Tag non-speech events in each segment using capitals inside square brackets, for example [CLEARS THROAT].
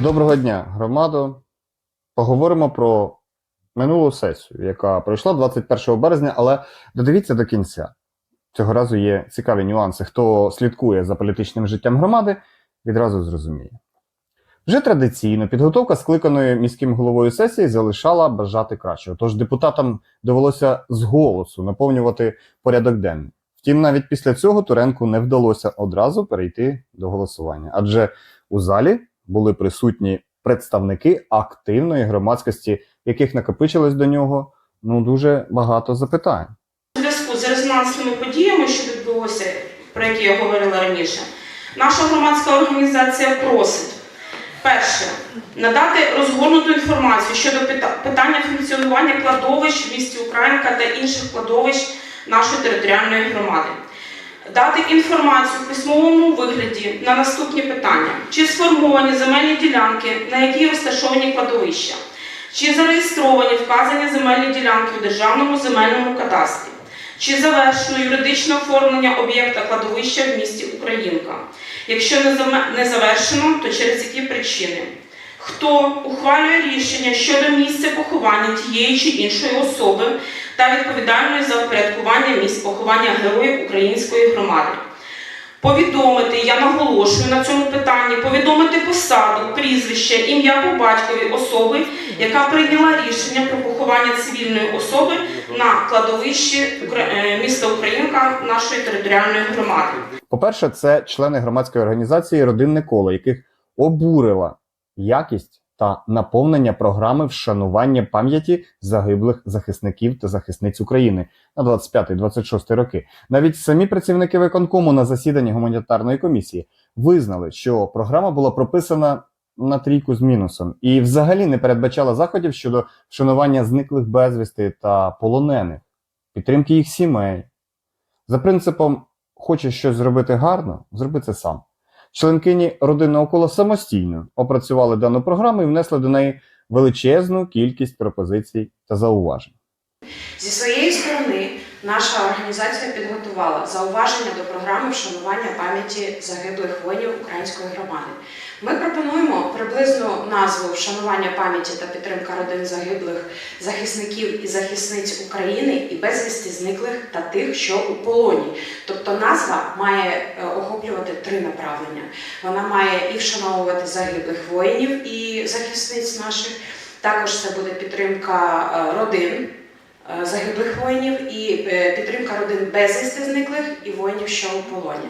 Доброго дня, громадо. Поговоримо про минулу сесію, яка пройшла 21 березня, але додивіться до кінця. Цього разу є цікаві нюанси. Хто слідкує за політичним життям громади, відразу зрозуміє. Вже традиційно підготовка скликаної міським головою сесії залишала бажати кращого. Тож депутатам довелося з голосу наповнювати порядок денний. Втім, навіть після цього Туренку не вдалося одразу перейти до голосування, адже у залі були присутні представники активної громадськості, яких накопичилось до нього ну дуже багато запитань. У зв'язку з резонансними подіями, що відбулося, про які я говорила раніше, наша громадська організація просить перше надати розгорнуту інформацію щодо пита- питання функціонування кладовищ в місті Українка та інших кладовищ нашої територіальної громади. Дати інформацію в письмовому вигляді на наступні питання: чи сформовані земельні ділянки, на якій розташовані кладовища, чи зареєстровані вказані земельні ділянки у державному земельному кадастрі, чи завершено юридичне оформлення об'єкта кладовища в місті Українка. Якщо не завершено, то через які причини? Хто ухвалює рішення щодо місця поховання тієї чи іншої особи та відповідальної за впорядкування місць поховання героїв української громади? Повідомити, я наголошую на цьому питанні, повідомити посаду, прізвище, ім'я по батькові особи, яка прийняла рішення про поховання цивільної особи на кладовищі е, міста Українка нашої територіальної громади. По-перше, це члени громадської організації Родинне коло, яких обурила якість та наповнення програми вшанування пам'яті загиблих захисників та захисниць України на 25-26 роки. Навіть самі працівники виконкому на засіданні гуманітарної комісії визнали, що програма була прописана на трійку з мінусом і взагалі не передбачала заходів щодо вшанування зниклих безвісти та полонених, підтримки їх сімей. За принципом хочеш щось зробити гарно, зроби це сам. Членкині родинного кола самостійно опрацювали дану програму і внесли до неї величезну кількість пропозицій та зауважень. Зі своєї сторони наша організація підготувала зауваження до програми вшанування пам'яті загиблих воїнів української громади. Ми пропонуємо приблизну назву вшанування пам'яті та підтримка родин загиблих захисників і захисниць України і безвісти зниклих та тих, що у полоні. Тобто назва має е, охоплювати три направлення. Вона має і вшановувати загиблих воїнів і захисниць наших. Також це буде підтримка е, родин загиблих воїнів і е, підтримка родин безвісти зниклих і воїнів, що у полоні.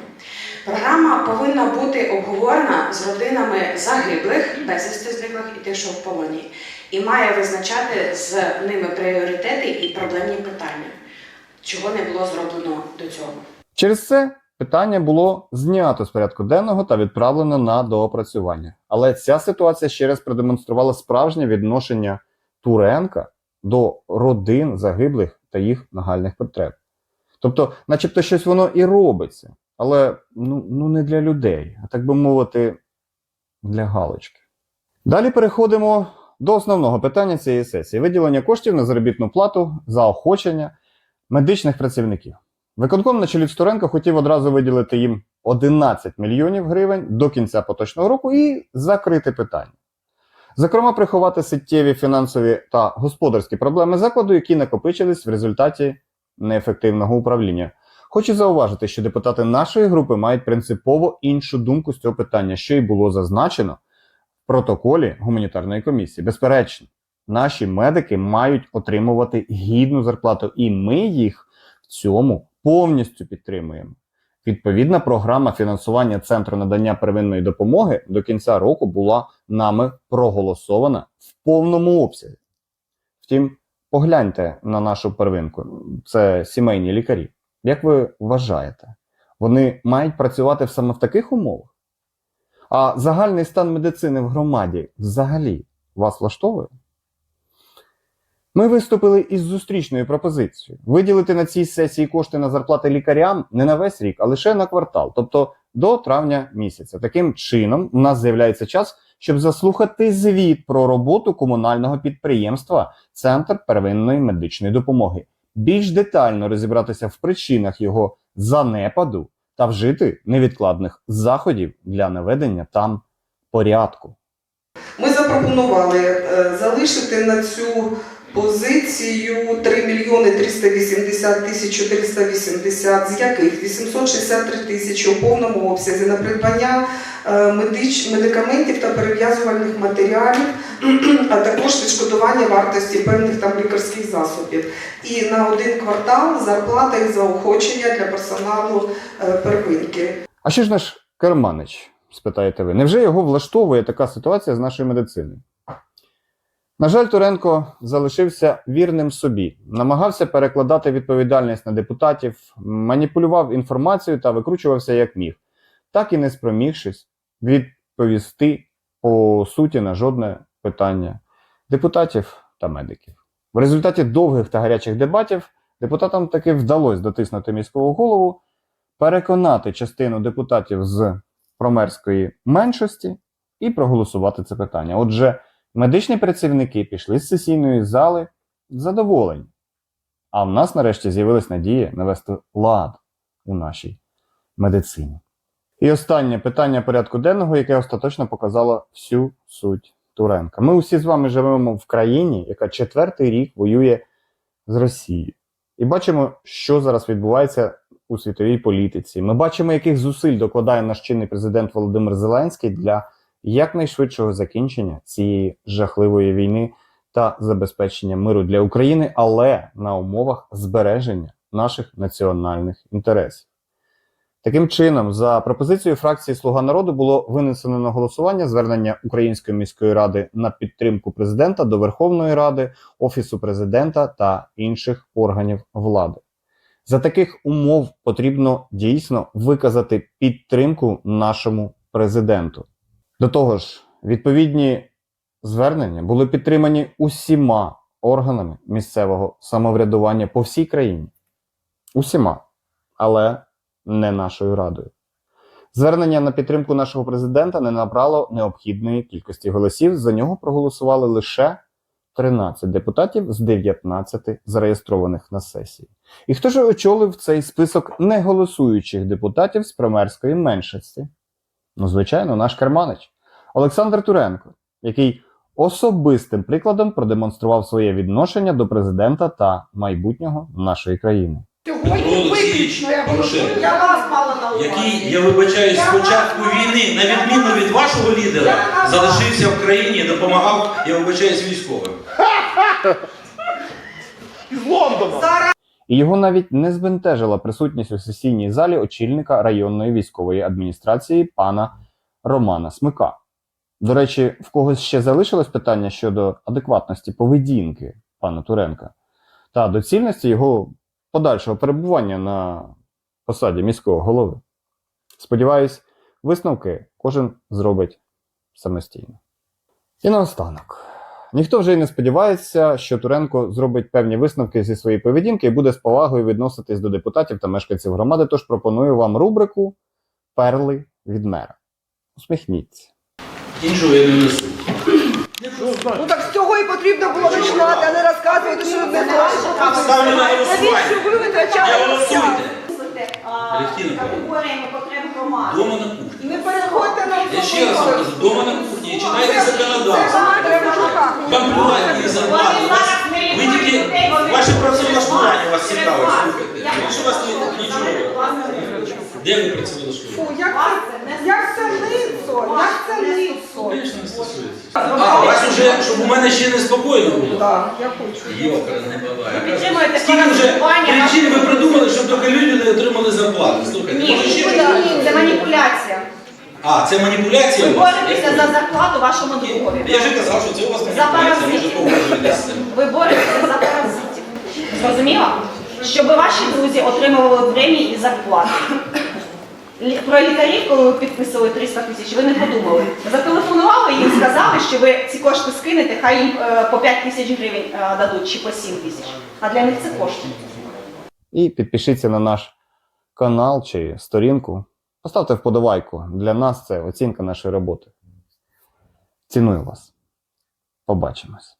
Програма повинна бути обговорена з родинами загиблих, безвісти зниклих і тих, що в полоні, і має визначати з ними пріоритети і проблемні питання, чого не було зроблено до цього. Через це питання було знято з порядку денного та відправлено на доопрацювання. Але ця ситуація ще раз продемонструвала справжнє відношення Туренка до родин загиблих та їх нагальних потреб. Тобто, начебто, щось воно і робиться, але ну, ну не для людей, а так би мовити, для галочки. Далі переходимо до основного питання цієї сесії: виділення коштів на заробітну плату, заохочення медичних працівників. Виконком на чолі з Туренко хотів одразу виділити їм 11 мільйонів гривень до кінця поточного року і закрити питання. Зокрема, приховати суттєві фінансові та господарські проблеми закладу, які накопичились в результаті неефективного управління. Хочу зауважити, що депутати нашої групи мають принципово іншу думку з цього питання, що й було зазначено в протоколі гуманітарної комісії. Безперечно, наші медики мають отримувати гідну зарплату, і ми їх в цьому повністю підтримуємо. Відповідна програма фінансування Центру надання первинної допомоги до кінця року була нами проголосована в повному обсязі. Втім, погляньте на нашу первинку, це сімейні лікарі. Як ви вважаєте, вони мають працювати саме в таких умовах? А загальний стан медицини в громаді взагалі вас влаштовує? Ми виступили із зустрічною пропозицією виділити на цій сесії кошти на зарплати лікарям не на весь рік, а лише на квартал, тобто до травня місяця. Таким чином, у нас з'являється час, щоб заслухати звіт про роботу комунального підприємства Центр первинної медичної допомоги, більш детально розібратися в причинах його занепаду та вжити невідкладних заходів для наведення там порядку. Ми запропонували е, залишити на цю позицію 3 мільйони 380 тисяч 480, з яких 863 тисячі у повному обсязі на придбання е, медич, медикаментів та перев'язувальних матеріалів, [CLEARS THROAT] а також відшкодування вартості певних там лікарських засобів. І на один квартал зарплата і заохочення для персоналу е, первинки. А що ж наш Керманич, спитаєте ви? Невже його влаштовує така ситуація з нашою медициною? На жаль, Туренко залишився вірним собі, намагався перекладати відповідальність на депутатів, маніпулював інформацією та викручувався як міг, так і не спромігшись відповісти по суті на жодне питання депутатів та медиків. В результаті довгих та гарячих дебатів депутатам таки вдалося дотиснути міського голову переконати частину депутатів з промерської меншості і проголосувати це питання. Отже, медичні працівники пішли з сесійної зали задоволені. А в нас нарешті з'явилась надія навести лад у нашій медицині. І останнє питання порядку денного, яке остаточно показало всю суть Туренка. Ми усі з вами живемо в країні, яка четвертий рік воює з Росією. І бачимо, що зараз відбувається у світовій політиці. Ми бачимо, яких зусиль докладає наш чинний президент Володимир Зеленський для якнайшвидшого закінчення цієї жахливої війни та забезпечення миру для України, але на умовах збереження наших національних інтересів. Таким чином, за пропозицією фракції Слуга народу було винесено на голосування звернення Української міської ради на підтримку президента до Верховної Ради, Офісу президента та інших органів влади. За таких умов потрібно дійсно виказати підтримку нашому президенту. До того ж, відповідні звернення були підтримані усіма органами місцевого самоврядування по всій країні. Усіма, але не нашою радою. Звернення на підтримку нашого президента не набрало необхідної кількості голосів. За нього проголосували лише 13 депутатів з 19 зареєстрованих на сесії. І хто ж очолив цей список неголосуючих депутатів з промерської меншості? Ну, звичайно, наш Керманич Олександр Туренко, який особистим прикладом продемонстрував своє відношення до президента та майбутнього нашої країни. Сьогодні виключно я голосую, я вас мала на увазі. який, я вибачаюсь, з початку війни, на відміну від вашого лідера, залишився в країні і допомагав, я вибачаюсь, військовим. І його навіть не збентежила присутність у сесійній залі очільника районної військової адміністрації пана Романа Смика. До речі, в когось ще залишилось питання щодо адекватності поведінки пана Туренка та доцільності його подальшого перебування на посаді міського голови. Сподіваюсь, висновки кожен зробить самостійно. І наостанок. Ніхто вже й не сподівається, що Туренко зробить певні висновки зі своєї поведінки і буде з повагою відноситись до депутатів та мешканців громади. Тож пропоную вам рубрику Перли від мера. Усміхніться. Іншого я не несу. Ну так з цього і потрібно було починати, а не розказувати, що ви не знаєте. Ставлю на голосування. Навіщо ви Я витрачали голосуйте. Алевтина потреб громади. Дома на кухні. Не переходьте на Я ще раз вам кажу, дома на кухні, і читайте законодавство. Вам плювати і зарплати. У вас- Ви тільки ваше працевлаштування вас цікавить, слухайте. Більше вас не нічого. Де ви працевлаштуєте? Як це, як це ницо, як це ницо. Звісно, не стосується. А, у вас уже, щоб у мене ще неспокійно було? Так, я хочу. Йокара не буває. підтримуєте Скільки вже причин ви придумали, щоб тільки люди не отримали зарплату? Слухайте, Ні, може ще ні, це маніпуляція. А, це маніпуляція Ви у вас? боретеся за зарплату вашому другові. Я вже казав, що це у вас За маніпуляція, може паразитів. погоджуєтесь з цим. Ви боретеся за паразитів. Зрозуміло? Щоб ваші друзі отримували премії і зарплати. Про лікарів, коли ви підписували 300 тисяч, ви не подумали. Зателефонували їм, сказали, що ви ці кошти скинете, хай їм е, по 5 тисяч гривень е, дадуть чи по 7 тисяч. А для них це кошти. І підпишіться на наш канал чи сторінку. Поставте вподобайку. Для нас це оцінка нашої роботи. Ціную вас. Побачимось.